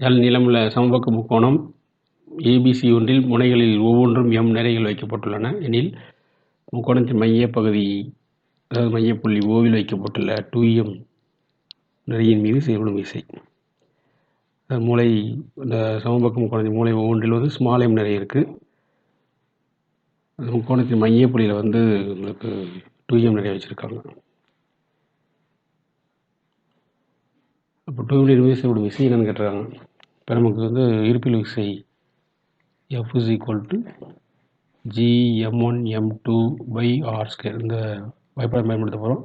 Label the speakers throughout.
Speaker 1: L நீளமுள்ள சமபக்க முக்கோணம் ஏபிசி ஒன்றில் முனைகளில் ஒவ்வொன்றும் எம் நிறைகள் வைக்கப்பட்டுள்ளன. எனில் முக்கோணத்தின் மையப்பகுதி அதாவது மையப்புள்ளி ஓவில் வைக்கப்பட்டுள்ள டூ எம் நிறையின் மீது செயல்படும் விசை. மூளை இந்த சமபக்க முக்கோணத்தின் மூளை ஒவ்வொன்றில் வந்து ஸ்மால் எம் நிறை இருக்குது முக்கோணத்தின் மையப்புள்ளியில் வந்து உங்களுக்கு டூ எம் நிறைய வச்சுருக்காங்க. அப்போ டூ வீலர் மீது விசை என்னென்னு கேட்டுருக்காங்க. இப்போ நமக்கு வந்து இருப்பில் விசை F is equal to G M one M two by R square இந்த வாய்ப்பாடு பயன்படுத்த போகிறோம்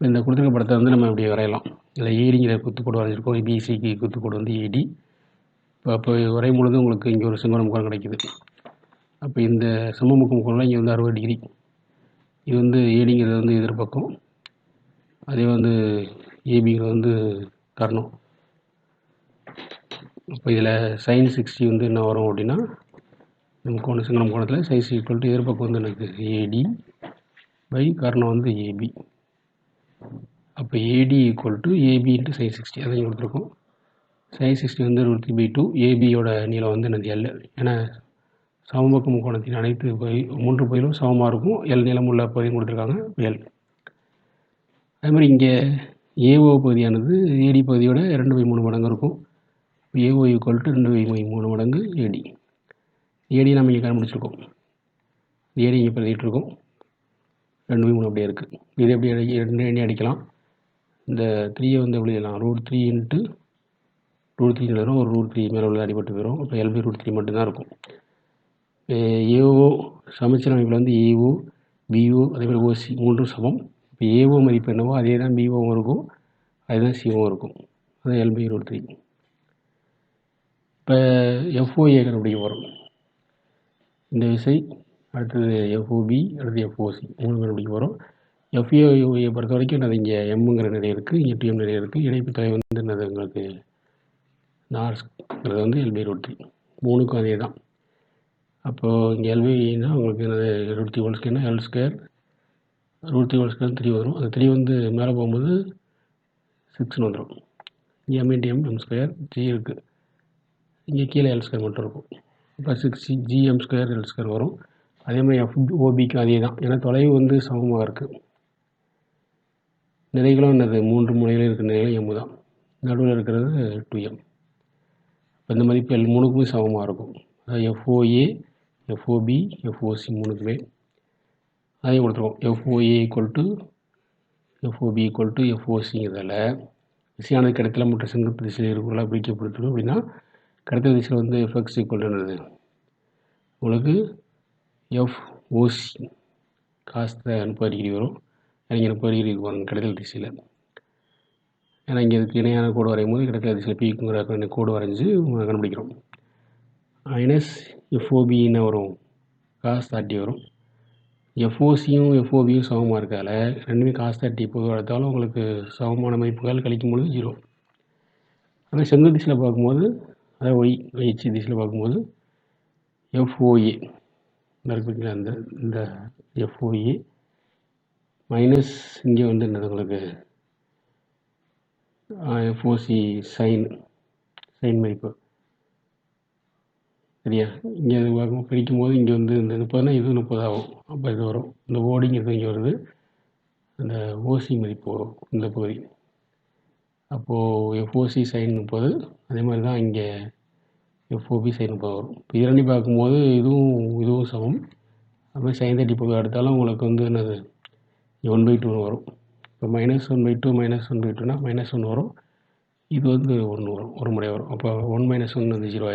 Speaker 1: இந்த கொடுத்துருக்க படத்தை வந்து நம்ம இப்படி வரையலாம். இதில் ஏடிங்கிற குத்துக்கோடு வரைஞ்சிருக்கோம். பிசிக்கு குத்துக்கோடு வந்து ஏடி இப்போ அப்போ வரையும் பொழுது உங்களுக்கு இங்கே ஒரு செங்கோண முக்கோணம் கிடைக்குது. அப்போ இந்த சமமுக முக்கோணம் இங்கே வந்து அறுபது டிகிரி இது வந்து ஏடிங்கிறது வந்து எதிர்பக்கம் அதே வந்து ஏபிங்கிறது வந்து கர்ணம். இப்போ இதில் சைன் சிக்ஸ்டி வந்து என்ன வரும் அப்படின்னா நம்ம கோண சிங்கனம் கோணத்தில் சைஸ் ஈக்குவல் டு எதிர்பக்கம் வந்து எனக்கு ஏடி பை கர்ணம் வந்து ஏபி அப்போ AD equal to AB into sine sixty அதையும் கொடுத்துருக்கோம். சைன் சிக்ஸ்டி வந்து ரூட் த்ரீ பை டூ ஏபியோட நீளம் வந்து எனக்கு எல் ஏன்னா சமபக்க முக்கோணத்தின் அனைத்து பகுதி மூன்று பகுதியிலும் சமமாக இருக்கும். எல் நீளம் உள்ள பகுதியும் கொடுத்துருக்காங்க. எல் அதே மாதிரி இங்கே ஏஓ பகுதியானது ஏடி பகுதியோட இரண்டு பை மூணு மடங்கு இருக்கும். ஏஓ ஈக்குவல் டு ரெண்டு பை மூணு மடங்கு ஏடி ஏடி நம்ம இங்கே கண்டுபிடிச்சிருக்கோம். ஏடி இங்கே பிரதிட்டு ரெண்டு பை மூணு அப்படியே இருக்குது இது எப்படி அடி ரெண்டு எண்ணி அடிக்கலாம். இந்த த்ரீயை வந்து எப்படி எழுதலாம்? Root three into root three வரும் ஒரு ரூட் த்ரீ மேலே உள்ள அடிபட்டு போயிடும் இப்போ எல்பி ரூட் த்ரீ மட்டும்தான் இருக்கும். ஏஓ சமச்சீர் அமைப்பில் வந்து ஏஓ பிஓ அதே மாதிரி ஓசி மூன்றும் சமம். இப்போ ஏஓ மதிப்பு என்னவோ அதே தான் பிஓவும் இருக்கும். அதுதான் சிஓவும் இருக்கும். அது எல்பி ரூட் த்ரீ இப்போ எஃப்ஓஏ கண்டுபிடிக்க போகிறோம் இந்த விசை அடுத்தது எஃப்ஓபி அடுத்து எஃப்ஓசி மூணு கண்டுபிடிக்க போகிறோம் எஃப்ஏஓஏ பொறுத்த வரைக்கும் என்னது? இங்கே எம்முங்கிற நிறைய இருக்குது இங்கே டிஎம் நிறைய இருக்குது இணைப்பு தொகை வந்து என்னது? உங்களுக்கு நார்ஸ்ங்கிறது வந்து எல்பி ரூட் த்ரீ மூணுக்கும் அதே தான். அப்போது இங்கே எல்பினா உங்களுக்கு என்னது? Root three one ஸ்கேர்னா L square root three whole square three வரும். அந்த த்ரீ வந்து மேலே போகும்போது சிக்ஸ்னு வந்துடும் இங்கே M into M M square G இருக்குது இங்கே கீழே எல் ஸ்கொயர் மட்டும் இருக்கும். இப்போ six GM square L square வரும். அதே மாதிரி எஃப் ஓபிக்கும் அதே தான். ஏன்னா தொலைவு வந்து சமமாக இருக்குது நிறைகளும் என்னது? மூன்று முனைகளும் இருக்கிற நிலைகளும் எம் தான். நடுவில் இருக்கிறது டூ எம் இப்போ இந்த மதிப்பு எல் மூணுக்குமே சமமாக இருக்கும். அதாவது எஃப்ஓஏ எஃப்ஓபி எஃப்ஓசி மூணுக்குமே. அதையும் கொடுத்துருவோம். FOA equal to FOB equal to எஃப்ஓசிங்கிறதால விசையானது கிடைத்தல மற்றும் செங்குத்து திசையில் இருக்குள்ள பிரிக்கப்படுத்தணும் அப்படின்னா கிடைத்தல் திசையில் வந்து எஃப்எக்ஸ் ஈக்குவல் என்னது? உங்களுக்கு எஃப்ஓசி காசு முப்பது டிகிரி வரும். இங்கே முப்பது டிகிரி வரும் கிடைத்தல் திசையில். ஏன்னா இங்கே இதுக்கு இணையான கோடு வரையும் போது கிடைத்தல் திசையில் பீக்குங்கிற கோடு வரைஞ்சி கண்டுபிடிக்கிறோம். மைனஸ் எஃப்ஓபி என்ன வரும். காசு தேர்ட்டி வரும். எஃப்ஓசியும் எஃப்ஓபியும் சமமாக இருக்கால ரெண்டுமே காசு தேர்ட்டி இப்போ எடுத்தாலும் உங்களுக்கு சமமான மதிப்புகள் கழிக்கும் பொழுது ஜீரோ ஆனால் செங்கல் திசையில் பார்க்கும்போது அதாவது ஒய் ஒய்ச்சி திசையில் பார்க்கும்போது எஃப்ஓஏ இருக்குங்களா இந்த இந்த எஃப்ஓஏ மைனஸ் இங்கே வந்து என்னது உங்களுக்கு? எஃப்ஓசி சைன் சைன் மதிப்பு. சரியா? இங்கே அது வரும் பிரிக்கும் போது இங்கே வந்து இந்த முப்பதுனா இது முப்பது ஆகும் அப்போ இது வரும். இந்த ஓடிங்கிறது இங்கே வருது. அந்த ஓசி மதிப்பு வரும் இந்த பகுதி. அப்போது எஃப்ஓசி சைன் முப்பது அதே மாதிரி தான் இங்கே எஃப்ஓபி சைன் முப்பது வரும். இப்போ இரண்டி பார்க்கும்போது இதுவும் இதுவும் சமம். அதுமாதிரி சைன் தேர்ட்டி முப்பது எடுத்தாலும் உங்களுக்கு வந்து என்னது? ஒன் பை டூன்னு வரும். இப்போ minus one by two minus one by டூனா மைனஸ் ஒன் வரும். இது வந்து ஒன்று வரும். ஒரு முறை வரும். அப்போ ஒன் மைனஸ் ஒன் வந்து ஜீரோ